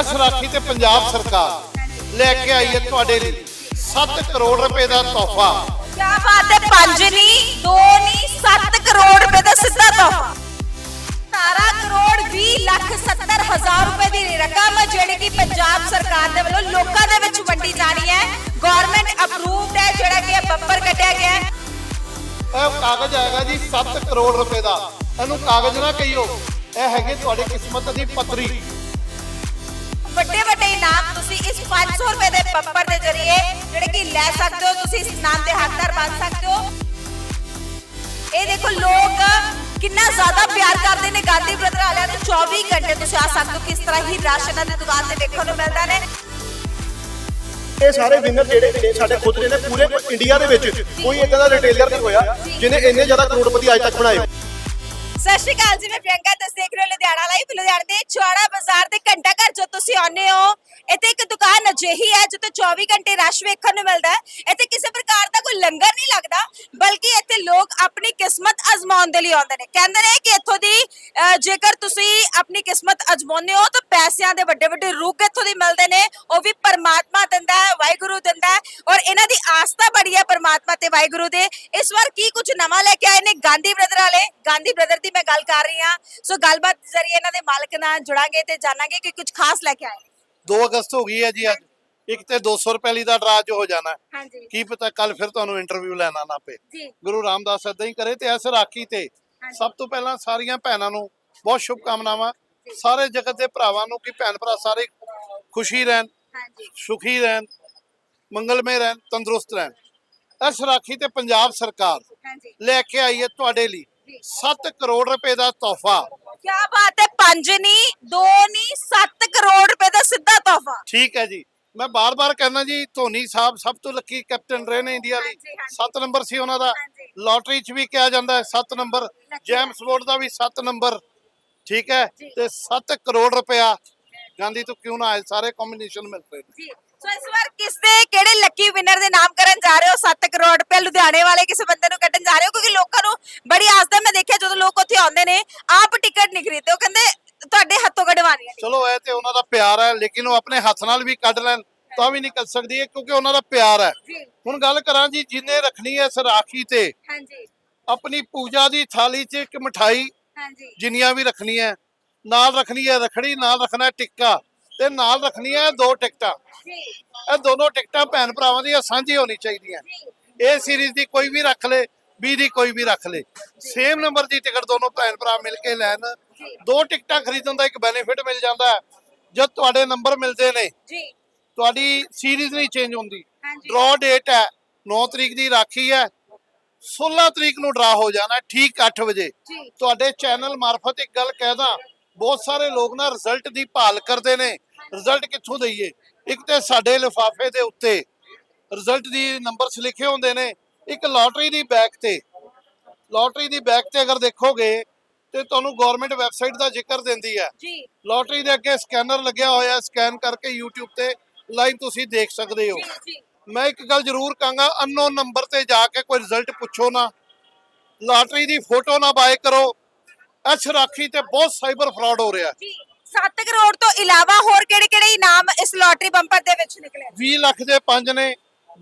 ਇਸ ਰਾਖੀ ਤੇ ਪੰਜਾਬ ਸਰਕਾਰ ਲੈ ਕੇ ਆਈ ਹੈ ਤੁਹਾਡੇ ਲਈ 7 ਕਰੋੜ ਰੁਪਏ ਦਾ ਤੋਹਫਾ। ਕਿਆ ਬਾਤ ਹੈ ਪੰਜ ਨਹੀਂ ਦੋ ਨਹੀਂ 7 ਕਰੋੜ ਰੁਪਏ ਦਾ ਸਿੱਧਾ ਤੋਹਫਾ। 17 ਕਰੋੜ 20 ਲੱਖ 70 ਹਜ਼ਾਰ ਰੁਪਏ ਦੀ ਰਕਮ ਜਿਹੜੀ ਕਿ ਪੰਜਾਬ ਸਰਕਾਰ ਦੇ ਵੱਲੋਂ ਲੋਕਾਂ ਦੇ ਵਿੱਚ ਵੰਡੀ ਜਾਣੀ ਹੈ। ਗਵਰਨਮੈਂਟ ਅਪਰੂਵਡ ਹੈ ਜਿਹੜਾ ਕਿ ਬੰਪਰ ਕੱਢਿਆ ਗਿਆ ਹੈ। ਇਹ ਕਾਗਜ਼ ਆਏਗਾ ਜੀ 7 ਕਰੋੜ ਰੁਪਏ ਦਾ। ਇਹਨੂੰ ਕਾਗਜ਼ ਨਾ ਕਹੀਓ। ਇਹ ਹੈਗੀ ਤੁਹਾਡੀ ਕਿਸਮਤ ਦੀ ਪੱਤਰੀ ਵੱਡੇ ਵੱਡੇ ਇਨਾਮ ਤੁਸੀਂ ਇਸ 500 ਰੁਪਏ ਦੇ ਬੰਪਰ ਦੇ ਜ਼ਰੀਏ ਜਿਹੜੇ ਕਿ ਲੈ ਸਕਦੇ ਹੋ, ਤੁਸੀਂ ਇਸ ਇਨਾਮ ਦੇ ਹੱਕਦਾਰ ਬਣ ਸਕਦੇ ਹੋ। ਇਹ ਦੇਖੋ ਲੋਕ ਕਿੰਨਾ ਜ਼ਿਆਦਾ ਪਿਆਰ ਕਰਦੇ ਨੇ ਗਾਂਧੀ ਬ੍ਰਦਰ ਵਾਲਿਆਂ ਨੂੰ। 24 ਘੰਟੇ ਤੁਸੀਂ ਆ ਸਕਦੇ ਹੋ, ਕਿਸ ਤਰ੍ਹਾਂ ਹੀ ਰਾਸ਼ਨ ਦੀ ਦੁਕਾਨ ਤੇ ਦੇਖਣ ਨੂੰ ਮਿਲਦਾ ਨੇ। ਇਹ ਸਾਰੇ ਵਿਨਰ ਜਿਹੜੇ ਨੇ, ਸਾਡੇ ਖੁਦ ਦੇ ਨੇ, ਪੂਰੇ ਇੰਡੀਆ ਦੇ ਵਿੱਚ। ਕੋਈ ਇਦਾਂ ਦਾ ਰਿਟੇਲਰ ਨਹੀਂ ਹੋਇਆ, ਜਿਹਨੇ ਇੰਨੇ ਜ਼ਿਆਦਾ ਕਰੋੜਪਤੀ ਅੱਜ ਤੱਕ ਬਣਾਏ। ਸਤਿ ਸ਼੍ਰੀ ਅਕਾਲ ਜੀ ਮੈਂ ਪ੍ਰਿਯੰਕਾ ਤੁਸੀਂ ਦੇਖ ਰਹੇ ਹੋ ਲੁਧਿਆਣਾ ਲਾਈਵ ਲੁਧਿਆਣਾ ਦੇ ਚੌੜਾ ਬਾਜ਼ਾਰ ਦੇ ਘੰਟਾ ਘਰ ਜੋ ਤੁਸੀਂ ਆਉਂਦੇ ਹੋ ਇੱਥੇ ਇੱਕ ਦੁਕਾਨ ਅਜਿਹੀ ਹੈ ਜਿੱਥੇ 24 ਘੰਟੇ ਰਸ਼ ਵੇਖਣ ਨੂੰ ਮਿਲਦਾ ਹੈ। ਇੱਥੇ ਕਿਸੇ ਪ੍ਰਕਾਰ ਦਾ ਕੋਈ ਲੰਗਰ ਨਹੀਂ ਲੱਗਦਾ ਬਲਕਿ ਇੱਥੇ ਲੋਕ ਆਪਣੀ ਕਿਸਮਤ ਅਜ਼ਮਾਉਣ ਦੇ ਲਈ ਆਉਂਦੇ ਨੇ। ਕਹਿੰਦੇ ਨੇ ਕਿ ਇੱਥੋਂ ਦੀ ਅਹ, ਜੇਕਰ ਤੁਸੀਂ ਆਪਣੀ ਕਿਸਮਤ ਅਜ਼ਮਾਉਂਦੇ ਹੋ ਤਾਂ ਪੈਸਿਆਂ ਦੇ ਵੱਡੇ ਵੱਡੇ ਰੂਪ ਇੱਥੋਂ ਦੀ ਮਿਲਦੇ ਨੇ। ਉਹ ਵੀ ਪਰਮਾਤਮਾ ਦਿੰਦਾ ਹੈ ਵਾਹਿਗੁਰੂ ਦਿੰਦਾ ਹੈ ਔਰ ਇਹਨਾਂ ਦੀ ਆਸਥਾ ਬੜੀ ਹੈ ਪਰਮਾਤਮਾ ਤੇ ਵਾਹਿਗੁਰੂ ਦੇ। ਇਸ ਵਾਰ ਕੀ ਕੁਝ ਨਵਾਂ ਲੈ ਕੇ ਆਏ ਨੇ ਗਾਂਧੀ ਬ੍ਰਦਰ ਵਾਲੇ? ਗਾਂਧੀ ਬ੍ਰਦਰ ਦੀ ਮੈਂ ਗੱਲ ਕਰ ਰਹੀ ਹਾਂ। ਸੋ ਗੱਲਬਾਤ ਜ਼ਰੀਏ ਇਹਨਾਂ ਦੇ ਮਾਲਕ ਨਾਲ ਜੁੜਾਂਗੇ ਤੇ ਜਾਣਾਂਗੇ ਕਿ ਕੁਝ ਖਾਸ ਲੈ ਕੇ ਆਏ। ਨੇ 2 ਅਗਸਤ ਹੋ ਗਈ ਹੈ ਜੀ ਅੱਜ। ਇੱਕ ਤੇ 200 ਰੁਪਏ ਲਈ ਦਾ ਡਰਾ ਜੋ ਹੋ ਜਾਣਾ। ਹੈ। ਹਾਂਜੀ। ਕੀ ਪਤਾ ਕੱਲ ਫਿਰ ਤੁਹਾਨੂੰ ਇੰਟਰਵਿਊ ਲੈਣਾ ਨਾ ਪਏ। ਜੀ। ਗੁਰੂ ਰਾਮਦਾਸ ਏਦਾਂ ਹੀ ਕਰੇ ਤੇ ਇਸ ਰਾਖੀ ਤੇ ਸਭ ਤੋਂ ਪਹਿਲਾਂ ਸਾਰੀਆਂ ਭੈਣਾਂ ਨੂੰ ਬਹੁਤ ਸ਼ੁਭ ਕਾਮਨਾਵਾਂ ਸਾਰੇ ਜਗਤ ਦੇ ਭਰਾਵਾਂ ਨੂੰ ਕਿ ਭੈਣ ਭਰਾ ਸਾਰੇ ਖੁਸ਼ੀ ਰਹਿਣ ਹਾਂਜੀ। ਸੁਖੀ ਰਹਿਣ ਮੰਗਲਮय ਰਹਿਣ ਤੰਦਰੁਸਤ ਰਹਿਣ। ਇਸ ਰਾਖੀ ਤੇ ਪੰਜਾਬ ਸਰਕਾਰ ਹਾਂਜੀ। ਲੈ ਕੇ ਆਈ ਹੈ ਤੁਹਾਡੇ ਲਈ। 7 ਕਰੋੜ ਰੁਪਏ ਦਾ ਤੋਹਫਾ। ਕੀ ਬਾਤ ਹੈ ਪੰਜ ਨਹੀਂ ਦੋ ਨਹੀਂ 7 ਕਰੋੜ ਰੁਪਏ ਦਾ ਸਿੱਧਾ ਤੋਹਫਾ। ਠੀਕ ਹੈ ਜੀ। ਮੈਂ ਬਾਰ-ਬਾਰ ਕਹਿੰਦਾ ਜੀ ਧੋਨੀ ਸਾਹਿਬ ਸਭ ਤੋਂ ਲੱਕੀ ਕੈਪਟਨ ਰਹੇ ਨੇ ਇੰਡੀਆ ਲਈ। ਹਾਂਜੀ, ਹਾਂਜੀ। 7 ਨੰਬਰ ਸੀ ਉਹਨਾਂ ਦਾ। ਲਾਟਰੀ 'ਚ ਵੀ ਕਿਹਾ ਜਾਂਦਾ ਹੈ 7 ਨੰਬਰ। ਜੇਮਸ ਬੋਰਡ ਦਾ ਵੀ 7 ਨੰਬਰ। ਠੀਕ ਹੈ। ਤੇ 7 ਕਰੋੜ ਰੁਪਇਆ ਗਾਂਧੀ ਤੋਂ ਕਿਉਂ ਨਾ ਆਏ? ਸਾਰੇ ਕੰਬੀਨੇਸ਼ਨ ਮਿਲ ਪਏ ਜੀ। ਸੋ ਇਸ ਵਾਰ ਕਿਸ ਦੇ ਕਿਹੜੇ ਲੱਕੀ ਵਿਨਰ ਦੇ ਨਾਮ ਕਰਨ ਜਾ ਰਹੇ ਹੋ? 7 ਕਰੋੜ ਰੁਪਏ ਲੁਧਿਆਣੇ ਵਾਲੇ ਕਿਸੇ ਬੰਦੇ ਨੂੰ ਕੱਢਣ ਜਾ ਰਹੇ ਹੋ? ਕਿਉਂਕਿ ਲੋਕਾਂ ਬੜੀ ਆਸਤਾ ਮੈਂ ਦੇਖਿਆ ਜਦੋਂ ਲੋਕ ਉੱਥੇ ਆਉਂਦੇ ਨੇ ਆਪ ਟਿਕਟ ਨਹੀਂ ਖਰੀਦਦੇ ਉਹ ਕਹਿੰਦੇ ਤੁਹਾਡੇ ਹੱਥੋਂ ਕਢਵਾਣੀ ਹੈ ਚਲੋ ਇਹ ਤੇ ਉਹਨਾਂ ਦਾ ਪਿਆਰ ਹੈ ਲੇਕਿਨ ਉਹ ਆਪਣੇ ਹੱਥ ਨਾਲ ਵੀ ਕੱਢ ਲੈਣ ਤਾਂ ਵੀ ਨਹੀਂ ਕਰ ਸਕਦੀ ਹੈ ਕਿਉਂਕਿ ਉਹਨਾਂ ਦਾ ਪਿਆਰ ਹੈ। ਹੁਣ ਗੱਲ ਕਰਾਂ ਜੀ ਜਿੰਨੇ ਰੱਖਣੀ ਹੈ ਇਸ ਰਾਖੀ ਤੇ ਹਾਂਜੀ। ਆਪਣੀ ਪੂਜਾ ਦੀ ਥਾਲੀ 'ਚ ਇੱਕ ਮਠਾਈ ਹਾਂਜੀ। ਜਿੰਨੀਆਂ ਵੀ ਰੱਖਣੀਆਂ ਨਾਲ ਰੱਖਣੀ ਹੈ ਰਖੜੀ ਨਾਲ ਰੱਖਣਾ ਹੈ ਟਿੱਕਾ ਤੇ ਨਾਲ ਰੱਖਣੀ ਹੈ ਦੋ ਟਿਕਟਾਂ। ਜੀ। ਇਹ ਦੋਨੋਂ ਟਿਕਟਾਂ ਭੈਣ ਭਰਾਵਾਂ ਦੀਆਂ ਸਾਂਝੀ ਹੋਣੀ ਚਾਹੀਦੀਆਂ। ਇਹ ਸੀਰੀਜ਼ ਦੀ ਕੋਈ ਵੀ ਰੱਖ ਲੇ ਬੀ ਦੀ ਕੋਈ ਵੀ ਰੱਖ ਲੇ। ਸੇਮ ਨੰਬਰ ਦੀ ਟਿਕਟ ਦੋਨੋਂ ਭੈਣ ਭਰਾ ਮਿਲ ਕੇ ਲੈਣ। ਦੋ ਟਿਕਟਾਂ ਖਰੀਦਣ ਦਾ ਇੱਕ ਬੈਨੀਫਿਟ ਮਿਲ ਜਾਂਦਾ ਹੈ। ਜਦ ਤੁਹਾਡੇ ਨੰਬਰ ਮਿਲਦੇ ਨੇ ਜੀ। ਤੁਹਾਡੀ ਸੀਰੀਜ਼ ਨਹੀਂ ਚੇਂਜ ਹੁੰਦੀ। ਡਰਾ ਡੇਟ ਹੈ 9 ਤਰੀਕ ਦੀ ਰਾਖੀ ਹੈ। 16 ਤਰੀਕ ਨੂੰ ਡਰਾ ਹੋ ਜਾਣਾ ਠੀਕ 8 ਵਜੇ। ਤੁਹਾਡੇ ਚੈਨਲ ਮਾਰਫਤ ਇੱਕ ਗੱਲ ਕਹਿਦਾ ਬਹੁਤ ਸਾਰੇ ਲੋਕ ਨਾ ਰਿਜ਼ਲਟ ਦੀ ਭਾਲ ਕਰਦੇ ਨੇ। ਰਿਜ਼ਲਟ ਕਿੱਥੋਂ ਦਈਏ? ਇੱਕ ਤੇ ਸਾਡੇ ਲਿਫਾਫੇ ਦੇ ਉੱਤੇ ਰਿਜ਼ਲਟ ਦੀ ਨੰਬਰਸ ਲਿਖੇ ਹੁੰਦੇ ਨੇ। ਇੱਕ ਲੋਟਰੀ ਦੀ ਬੈਕ ਤੇ। ਲੋਟਰੀ ਦੀ ਬੈਕ ਤੇ ਅਗਰ ਦੇਖੋਗੇ ਤੇ ਤੁਹਾਨੂੰ ਗਵਰਨਮੈਂਟ ਵੈਬਸਾਈਟ ਦਾ ਜ਼ਿਕਰ ਦਿੰਦੀ ਹੈ। ਜੀ। ਲੋਟਰੀ ਦੇ ਅੱਗੇ ਸਕੈਨਰ ਲੱਗਿਆ ਹੋਇਆ ਸਕੈਨ ਕਰਕੇ YouTube ਤੇ ਲਾਈਵ ਤੁਸੀਂ ਦੇਖ ਸਕਦੇ ਹੋ। ਮੈਂ ਇੱਕ ਗੱਲ ਜ਼ਰੂਰ ਕਹਾਂਗਾ ਅਨਨੋਨ ਨੰਬਰ ਤੇ ਜਾ ਕੇ ਕੋਈ ਰਿਜ਼ਲਟ ਪੁੱਛੋ ਨਾ। ਲਾਟਰੀ ਦੀ ਫੋਟੋ ਨਾ ਬਾਏ ਕਰੋ। ਇਸ ਰਾਖੀ ਤੇ ਬਹੁਤ ਸਾਈਬਰ ਫਰਾਡ ਹੋ ਰਿਹਾ ਜੀ 7 ਕਰੋੜ ਤੋਂ ਇਲਾਵਾ ਹੋਰ ਕਿਹੜੇ ਕਿਹੜੇ ਇਨਾਮ ਇਸ ਲੋਟਰੀ ਬੰਪਰ ਦੇ ਵਿੱਚ ਨਿਕਲੇ 20 ਲੱਖ ਦੇ 5 ਨੇ।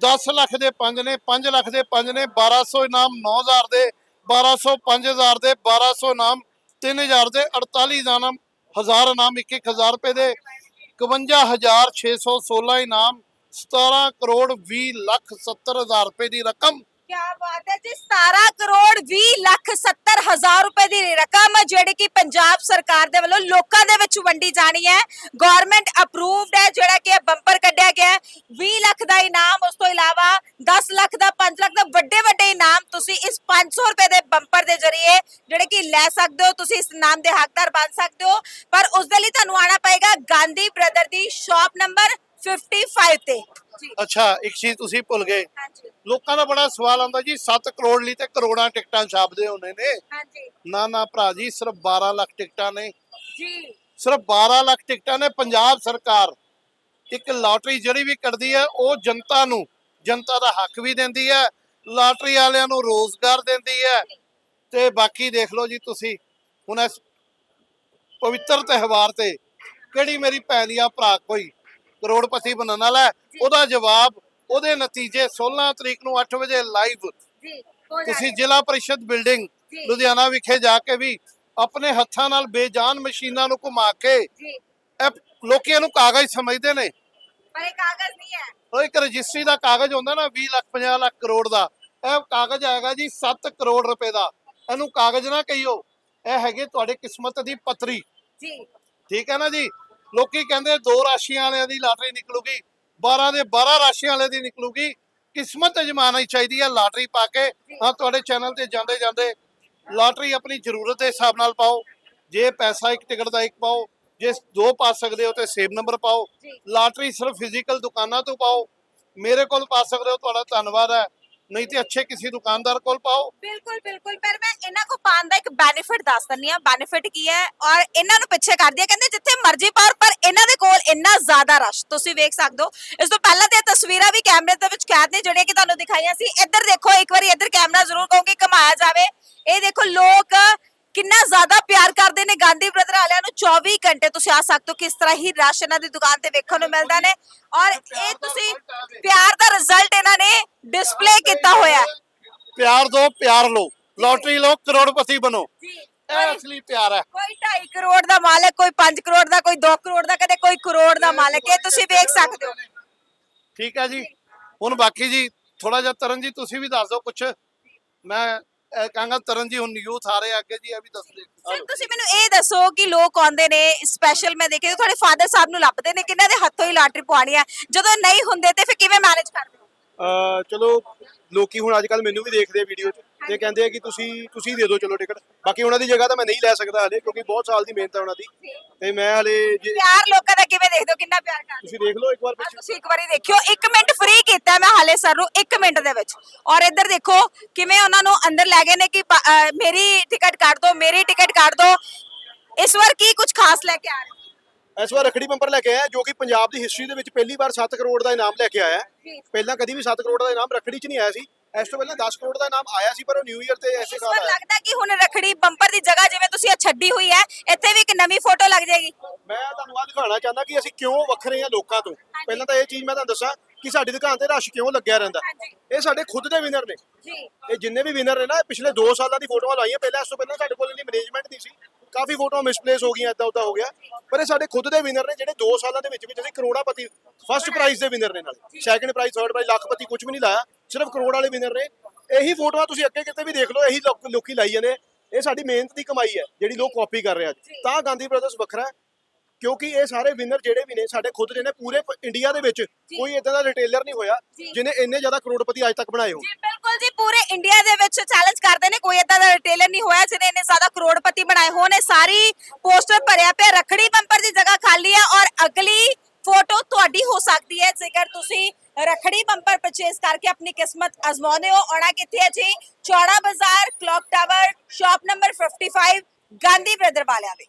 10 ਲੱਖ ਦੇ 5 ਨੇ 5 ਲੱਖ ਦੇ 5 ਨੇ 1200 ਇਨਾਮ 9000 ਦੇ 1200 5000 ਦੇ 1200 ਇਨਾਮ 3000 ਦੇ 48 ਇਨਾਮ 1000 ਇਨਾਮ 21000 ਰੁਪਏ ਦੇ 51616 ਇਨਾਮ 17 ਕਰੋੜ 20 ਲੱਖ 70 ਹਜ਼ਾਰ ਰੁਪਏ ਦੀ ਰਕਮ ਕੀ ਬਾਤ ਹੈ ਜੀ 17 ਕਰੋੜ 20 ਲੱਖ 70 ਹਜ਼ਾਰ ਰੁਪਏ ਦੀ ਰਕਮ ਜਿਹੜੀ ਕਿ ਪੰਜਾਬ ਸਰਕਾਰ ਦੇ ਵੱਲੋਂ ਲੋਕਾਂ ਦੇ ਵਿੱਚ ਵੰਡੀ ਜਾਣੀ ਹੈ। ਗਵਰਨਮੈਂਟ ਅਪਰੂਵਡ ਹੈ, ਜਿਹੜਾ ਕਿ ਬੰਪਰ ਕੱਢਿਆ ਗਿਆ 20 ਲੱਖ ਦਾ ਇਨਾਮ, ਉਸ ਤੋਂ ਇਲਾਵਾ 10 ਲੱਖ ਦਾ 5 ਲੱਖ ਦਾ ਵੱਡੇ ਵੱਡੇ ਇਨਾਮ ਤੁਸੀਂ ਇਸ 500 ਰੁਪਏ ਦੇ ਬੰਪਰ ਦੇ ਜ਼ਰੀਏ ਜਿਹੜੇ ਕਿ ਲੈ ਸਕਦੇ ਹੋ, ਤੁਸੀਂ ਇਸ ਇਨਾਮ ਦੇ ਹੱਕਦਾਰ ਬਣ ਸਕਦੇ ਹੋ। ਪਰ ਉਸ ਦੇ ਲਈ ਤੁਹਾਨੂੰ ਆਣਾ ਪਏਗਾ ਗਾਂਧੀ ਬ੍ਰਦਰ ਦੀ ਸ਼ਾਪ ਨੰਬਰ 55 ਤੇ। ਅੱਛਾ ਇੱਕ ਚੀਜ਼ ਤੁਸੀਂ ਭੁੱਲ ਗਏ। ਹਾਂਜੀ। ਲੋਕਾਂ ਦਾ ਬੜਾ ਸਵਾਲ ਆਉਂਦਾ ਜੀ 7 ਕਰੋੜ ਲਈ ਤੇ ਕਰੋੜਾਂ ਟਿਕਟਾਂ ਛਾਪਦੇ ਹੁੰਦੇ ਨੇ। ਹਾਂਜੀ। ਨਾ ਨਾ ਭਰਾ ਜੀ ਸਿਰਫ 12 ਲੱਖ ਟਿਕਟਾਂ ਨੇ। ਜੀ। ਸਿਰਫ 12 ਲੱਖ ਟਿਕਟਾਂ ਨੇ ਪੰਜਾਬ ਸਰਕਾਰ। ਇੱਕ ਲਾਟਰੀ ਜਿਹੜੀ ਵੀ ਕੱਢਦੀ ਹੈ ਉਹ ਜਨਤਾ ਨੂੰ ਜਨਤਾ ਦਾ ਹੱਕ ਵੀ ਦਿੰਦੀ ਹੈ ਲਾਟਰੀ ਵਾਲਿਆਂ ਨੂੰ ਰੋਜ਼ਗਾਰ ਦਿੰਦੀ ਹੈ। ਤੇ ਬਾਕੀ ਦੇਖ ਲਓ ਜੀ ਤੁਸੀਂ ਹੁਣ ਇਸ ਪਵਿੱਤਰ ਤਿਉਹਾਰ ਤੇ ਕਿਹੜੀ ਮੇਰੀ ਭੈਣ ਜਾਂ ਭਰਾ ਕੋਈ ਕਰੋੜਪਤੀ ਬਣਨ ਵਾਲਾ ਹੈ? ਉਹਦਾ ਜਵਾਬ ਉਹਦੇ ਨਤੀਜੇ 16 ਤਰੀਕ ਨੂੰ 8 ਵਜੇ ਲਾਈਵ ਤੁਸੀਂ ਜ਼ਿਲ੍ਹਾ ਪਰਿਸ਼ਦ ਬਿਲਡਿੰਗ। ਲੁਧਿਆਣਾ ਵਿਖੇ ਜਾ ਕੇ ਵੀ ਆਪਣੇ ਹੱਥਾਂ ਨਾਲ ਬੇਜਾਨ ਮਸ਼ੀਨਾਂ ਨੂੰ ਘੁਮਾ ਕੇ ਜੀ। ਇਹ ਲੋਕੀ ਇਹਨੂੰ ਕਾਗਜ਼ ਸਮਝਦੇ ਨੇ। ਪਰ ਇਹ ਕਾਗਜ਼ ਨਹੀਂ ਹੈ। ਉਹ ਇੱਕ ਰਜਿਸਟਰੀ ਦਾ ਕਾਗਜ਼ ਹੁੰਦਾ ਨਾ 20 ਲੱਖ 50 ਲੱਖ ਕਰੋੜ ਦਾ। ਇਹ ਕਾਗਜ਼ ਆਏਗਾ ਜੀ 7 ਕਰੋੜ ਰੁਪਏ ਦਾ। ਇਹਨੂੰ ਕਾਗਜ਼ ਨਾ ਕਹੀਓ। ਇਹ ਹੈਗੇ ਤੁਹਾਡੇ ਕਿਸਮਤ ਦੀ ਪੱਤਰੀ। ਜੀ। ਠੀਕ ਹੈ ਨਾ ਜੀ? ਲੋਕੀ ਕਹਿੰਦੇ ਦੋ ਰਾਸ਼ੀਆਂ ਵਾਲਿਆਂ ਦੀ ਲਾਟਰੀ ਨਿਕਲੂਗੀ 12 ਦੇ 12 ਰਾਸ਼ੀਆਂ ਵਾਲੇ ਦੀ ਨਿਕਲੂਗੀ। ਕਿਸਮਤ ਅਜਮਾਉਣੀ ਚਾਹੀਦੀ ਹੈ ਲਾਟਰੀ ਪਾ ਕੇ। ਹਾਂ ਤੁਹਾਡੇ ਚੈਨਲ ਤੇ ਜਾਂਦੇ ਜਾਂਦੇ ਲਾਟਰੀ ਆਪਣੀ ਜ਼ਰੂਰਤ ਦੇ ਹਿਸਾਬ ਨਾਲ ਪਾਓ। ਜੇ ਪੈਸਾ ਇੱਕ ਟਿਕਟ ਦਾ ਇੱਕ ਪਾਓ ਜੇ ਦੋ ਪਾ ਸਕਦੇ ਹੋ ਤੇ ਸੇਵ ਨੰਬਰ ਪਾਓ। ਲਾਟਰੀ ਸਿਰਫ ਫਿਜ਼ੀਕਲ ਦੁਕਾਨਾਂ ਤੋਂ ਪਾਓ। ਮੇਰੇ ਕੋਲ ਪਾ ਸਕਦੇ ਹੋ ਤੁਹਾਡਾ ਧੰਨਵਾਦ ਹੈ। ਨਹੀਂ ਤੇ ਅੱਛੇ ਕਿਸੇ ਦੁਕਾਨਦਾਰ ਕੋਲ ਪਾਓ। ਬਿਲਕੁਲ ਬਿਲਕੁਲ। ਪਰ ਮੈਂ ਇਹਨਾਂ ਕੋ ਪਾਉਣ ਦਾ ਇੱਕ ਬੈਨੀਫਿਟ ਦੱਸ ਦਿੰਨੀ ਆ ਬੈਨੀਫਿਟ ਕੀ ਹੈ? ਔਰ ਇਹਨਾਂ ਨੂੰ ਪਿੱਛੇ ਕਰਦੀ ਹੈ। ਕਹਿੰਦੇ ਜਿੱਥੇ ਮਰਜ਼ੀ ਪਾਓ, ਪਰ ਇਹਨਾਂ ਦੇ ਕੋਲ ਇੰਨਾ ਜ਼ਿਆਦਾ ਰਸ਼ ਤੁਸੀਂ ਵੇਖ ਸਕਦੇ ਹੋ। ਇਸ ਤੋਂ ਪਹਿਲਾਂ ਤੇ ਤਸਵੀਰਾਂ ਵੀ ਕੈਮਰੇ ਦੇ ਵਿੱਚ ਕੈਦ ਨੇ, ਜਿਹੜੀਆਂ ਕਿ ਤੁਹਾਨੂੰ ਦਿਖਾਈਆਂ ਸੀ। ਇੱਧਰ ਦੇਖੋ, ਇੱਕ ਵਾਰੀ ਇੱਧਰ ਕੈਮਰਾ ਜ਼ਰੂਰ ਕਹੋਗੇ ਘਮਾਇਆ ਜਾਵੇ। ਇਹ ਦੇਖੋ, ਲੋਕ ਕਿੰਨਾ ਜ਼ਿਆਦਾ ਪਿਆਰ ਕਰਦੇ ਨੇ ਗਾਂਧੀ ਬ੍ਰਦਰ ਵਾਲਿਆਂ ਨੂੰ? 24 ਘੰਟੇ ਤੁਸੀਂ ਆ ਸਕਦੇ ਹੋ ਕਿਸ ਤਰ੍ਹਾਂ ਹੀ ਰਸ਼ ਇਹਨਾਂ ਦੀ ਦੁਕਾਨ ਤੇ ਵੇਖਣ ਨੂੰ ਮਿਲਦਾ ਨੇ। ਔਰ ਇਹ ਤੁਸੀਂ ਪਿਆਰ ਦਾ ਰਿਜ਼ਲਟ ਇਹਨਾਂ ਨੇ ਡਿਸਪਲੇ ਕੀਤਾ ਹੋਇਆ ਹੈ। ਪਿਆਰ ਦੋ ਪਿਆਰ ਲਓ। ਲਾਟਰੀ ਲਓ ਕਰੋੜਪਤੀ ਬਣੋ। ਜੀ ਇਹ ਅਸਲੀ ਪਿਆਰ ਹੈ। ਕੋਈ 2.5 ਕਰੋੜ ਦਾ ਮਾਲਕ ਕੋਈ 5 ਕਰੋੜ ਦਾ ਕੋਈ 2 ਕਰੋੜ ਦਾ ਕਦੇ ਕੋਈ ਕਰੋੜ ਦਾ ਮਾਲਕ। ਇਹ ਤੁਸੀਂ ਵੇਖ ਸਕਦੇ ਹੋ। ਠੀਕ ਹੈ ਜੀ। ਹੁਣ ਬਾਕੀ ਜੀ ਥੋੜਾ ਜਿਹਾ ਤਰਨ ਜੀ ਤੁਸੀਂ ਵੀ ਦੱਸ ਦਿਓ ਕੁਛ। ਮੈਂ ਕਹਾਂਗਾ ਤਰਨ ਜੀ, ਹੁਣ ਯੂਥ ਆ ਰਹੇ ਅੱਗੇ ਜੀ, ਇਹ ਵੀ ਦੱਸ ਦੇ। ਤੁਸੀਂ ਮੈਨੂੰ ਇਹ ਦੱਸੋ ਕਿ ਲੋਕ ਆਉਂਦੇ ਨੇ ਸਪੈਸ਼ਲ ਮੈਂ ਦੇਖਿਆ ਤੁਹਾਡੇ ਫਾਦਰ ਸਾਹਿਬ ਨੂੰ ਲੱਭਦੇ ਨੇ, ਕਿਹਨਾਂ ਦੇ ਹੱਥੋਂ ਹੀ ਲਾਟਰੀ ਪਵਾਉਣੀ ਹੈ ਜਦੋਂ ਨਹੀਂ ਹੁੰਦੇ ਤੇ ਫਿਰ ਕਿਵੇਂ ਮੈਨੇਜ ਕਰਦੇ? ਚਲੋ ਲੋਕੀ ਹੁਣ ਅੱਜ ਕੱਲ ਮੈਨੂੰ ਵੀ ਦੇਖਦੇ ਆ ਵੀਡੀਓ 'ਚ ਤੇ ਕਹਿੰਦੇ ਆ ਕਿ ਤੁਸੀਂ ਤੁਸੀਂ ਦੇ ਦਿਓ ਚਲੋ ਟਿਕਟ ਬਾਕੀ ਉਹਨਾਂ ਦੀ ਜਗ੍ਹਾ ਤਾਂ ਮੈਂ ਨਹੀਂ ਲੈ ਸਕਦਾ ਹਲੇ ਕਿਉਂਕਿ ਬਹੁਤ ਸਾਲ ਦੀ ਮਿਹਨਤ ਹੈ ਉਹਨਾਂ ਦੀ। ਤੇ ਮੈਂ ਹਲੇ ਜੇ ਪਿਆਰ ਲੋਕਾਂ ਦਾ ਕਿਵੇਂ ਦੇਖਦੇ ਹੋ? ਕਿੰਨਾ ਪਿਆਰ ਕਰਦੇ ਤੁਸੀਂ ਦੇਖ ਲਓ ਇੱਕ ਵਾਰ ਪਿੱਛੇ। ਤੁਸੀਂ ਇੱਕ ਵਾਰੀ ਦੇਖਿਓ। 1 ਮਿੰਟ ਫ੍ਰੀ ਕੀਤਾ ਮੈਂ ਹਾਲੇ ਸਰ ਨੂੰ 1 ਮਿੰਟ ਦੇ ਵਿੱਚ। ਔਰ ਇੱਧਰ ਦੇਖੋ ਕਿਵੇਂ ਉਹਨਾਂ ਨੂੰ ਅੰਦਰ ਲੈ ਗਏ ਨੇ ਕਿ ਪ- ਅਹ ਮੇਰੀ ਟਿਕਟ ਕੱਟ ਦਿਓ ਮੇਰੀ ਟਿਕਟ ਕੱਟ ਦਿਓ ਇਸ ਵਾਰ ਕੀ ਕੁਝ ਖਾਸ ਲੈ ਕੇ ਆ ਰਹੇ ਹੋ? ਇਸ ਵਾਰ ਰਖੜੀ ਬੰਪਰ ਲੈ ਕੇ ਆਇਆ ਜੋ ਕਿ ਪੰਜਾਬ ਦੀ ਹਿਸਟਰੀ ਦੇ ਵਿੱਚ ਪਹਿਲੀ ਵਾਰ 7 ਕਰੋੜ ਦਾ ਇਨਾਮ ਲੈ ਕੇ ਆਇਆ। ਪਹਿਲਾਂ ਕਦੀ ਵੀ 7 ਕਰੋੜ ਦਾ ਇਨਾਮ ਰਖੜੀ 'ਚ ਨਹੀਂ ਆਇਆ ਸੀ। ਇਸ ਤੋਂ ਪਹਿਲਾਂ 10 ਕਰੋੜ ਦਾ ਇਨਾਮ ਆਇਆ ਸੀ ਪਰ ਉਹ ਨਿਊ ਇਅਰ ਤੇ ਐਸੇ ਸਾਲ ਆਇਆ। ਲੱਗਦਾ ਕਿ ਹੁਣ ਰਖੜੀ ਬੰਪਰ ਦੀ ਜਗ੍ਹਾ ਜਿਵੇਂ ਤੁਸੀਂ ਇਹ ਛੱਡੀ ਹੋਈ ਹੈ ਇੱਥੇ ਵੀ ਇੱਕ ਨਵੀਂ ਫੋਟੋ ਲੱਗ ਜਾਏਗੀ। ਮੈਂ ਤੁਹਾਨੂੰ ਆ ਦਿਖਾਉਣਾ ਚਾਹੁੰਦਾ ਕਿ ਅਸੀਂ ਕਿਉਂ ਵੱਖਰੇ ਹਾਂ ਲੋਕਾਂ ਤੋਂ। ਪਹਿਲਾਂ ਤਾਂ ਇਹ ਚੀਜ਼ ਮੈਂ ਤੁਹਾਨੂੰ ਦੱਸਾਂ ਕਿ ਸਾਡੀ ਦੁਕਾਨ ਤੇ ਰਸ਼ ਕਿਉਂ ਲੱਗਿਆ ਰਹਿੰਦਾ। ਇਹ ਸਾਡੇ ਖੁਦ ਦੇ ਵਿਨਰ ਨੇ। ਜੀ। ਇਹ ਜਿੰਨੇ ਵੀ ਵਿਨਰ ਨੇ ਨਾ ਪਿਛਲੇ 2 ਸਾਲਾਂ ਦੀ ਫੋਟੋਆਂ ਲਾਈਆਂ। ਪਹਿਲਾਂ ਇਸ ਤੋਂ ਪਹਿਲਾਂ ਸਾਡੇ ਕੋਲ ਇੰਨੀ ਮੈਨੇਜਮੈਂਟ ਨਹੀਂ ਸੀ। ਕਾਫੀ ਫੋਟੋਆਂ ਮਿਸਪਲੇਸ ਹੋ ਗਈਆਂ ਇਦਾਂ ਉਦਾਂ ਹੋ ਗਿਆ। ਪਰ ਇਹ ਸਾਡੇ ਖੁਦ ਦੇ ਵਿਨਰ ਨੇ, ਜਿਹੜੇ 2 ਸਾਲਾਂ ਦੇ ਵਿੱਚ ਵਿੱਚ ਅਸੀਂ ਕਰੋੜਾਪਤੀ ਫਸਟ ਪ੍ਰਾਈਜ਼ ਦੇ ਵਿਨਰ ਨੇ ਨਾਲ। ਸੈਕੰਡ ਪ੍ਰਾਈਜ਼ ਥਰਡ ਪ੍ਰਾਈਜ਼ ਲੱਖਪਤੀ ਕੁਝ ਵੀ ਨਹੀਂ ਲਾਇਆ, ਸਿਰਫ ਕਰੋੜ ਵਾਲੇ ਵਿਨਰ ਨੇ। ਇਹੀ ਫੋਟੋਆਂ ਤੁਸੀਂ ਅੱਗੇ ਕਿਤੇ ਵੀ ਦੇਖ ਲਓ, ਇਹੀ ਲੋਕ- ਲੋਕੀ ਲਾਈ ਜਾਂਦੇ ਇਹ ਸਾਡੀ ਮਿਹਨਤ ਦੀ ਕਮਾਈ ਹੈ, ਜਿਹੜੀ ਲੋਕ ਕਾਪੀ ਕਰ ਰਹੇ ਆ ਤਾਂ ਗਾਂਧੀ ਬ੍ਰਦਰਸ ਵੱਖਰਾ ਕਿਉਂਕਿ ਇਹ ਸਾਰੇ ਵਿਨਰ ਜਿਹੜੇ ਵੀ ਨੇ ਸਾਡੇ ਖੁਦ ਦੇ ਨੇ ਪੂਰੇ ਪ- ਇੰਡੀਆ ਦੇ ਵਿੱਚ ਕੋਈ ਇਦਾਂ ਦਾ ਰਿਟੇਲਰ ਨਹੀਂ ਹੋਇਆ ਜੀ। ਜਿਹਨੇ ਇੰਨੇ ਜ਼ਿਆਦਾ ਕਰੋੜਪਤੀ ਅੱਜ ਤੱਕ ਬਣਾਏ ਹੋ ਜੀ ਬਿਲਕੁਲ ਜੀ ਪੂਰੇ ਇੰਡੀਆ ਦੇ ਵਿੱਚ ਚੈਲੰਜ ਕਰਦੇ ਨੇ ਕੋਈ ਏਦਾਂ ਦਾ ਰਿਟੇਲਰ ਨਹੀਂ ਹੋਇਆ ਜਿਹਨੇ ਇੰਨੇ ਜ਼ਿਆਦਾ ਕਰੋੜਪਤੀ ਬਣਾਏ ਹੋਣ ਇਹ ਸਾਰੀ ਪੋਸਟਰ ਭਰਿਆ ਪਿਆ ਰਖੜੀ ਬੰਪਰ ਦੀ ਜਗ੍ਹਾ ਖਾਲੀ ਹੈ ਔਰ ਅਗਲੀ ਫੋਟੋ ਤੁਹਾਡੀ ਹੋ ਸਕਦੀ ਹੈ ਜੇਕਰ ਤੁਸੀਂ ਰਖੜੀ ਬੰਪਰ ਪਰਚੇਸ ਕਰਕੇ ਆਪਣੀ ਕਿਸਮਤ ਅਜ਼ਮਾਉਂਦੇ ਹੋ। ਆਉਣਾ ਕਿੱਥੇ ਹੈ ਜੀ? Chaura Bazaar clock tower shop number 55 Gandhi brother ਵਾਲਿਆਂ ਦੇ।